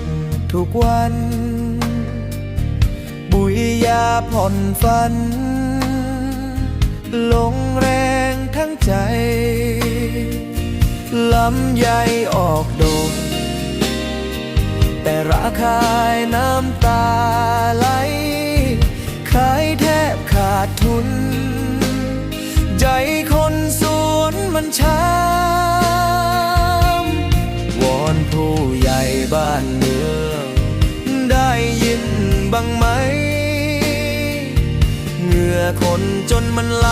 ดทุกวัน บุยยาผ่อนฟัน ลงแรงทั้งใจ ลำใยออกดกแต่ระคายน้ำตาไหล คนจนมันไหล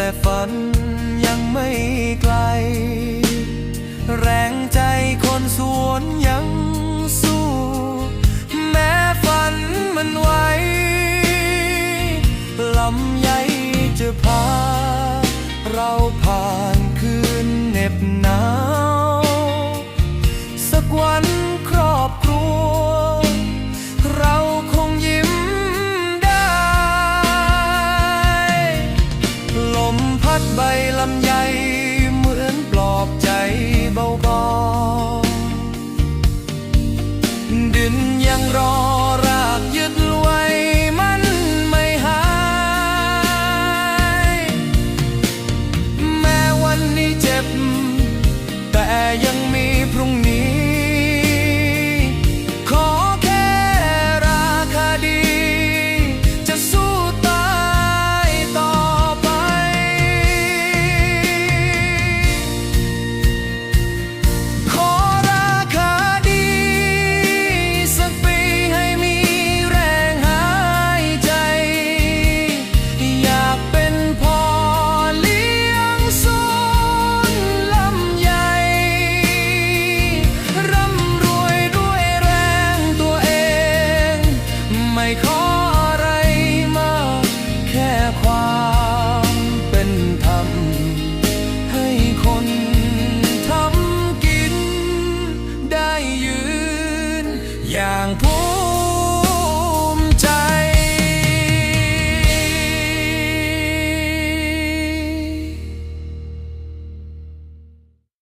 แต่ฝันยังไม่ไกล แรงใจคนสวนยังสู้ แม้ฝันมันไวลำใยจะพา เราผ่าน ความเป็นธรรม ให้คนทำกิน ได้ยืนอย่างผู้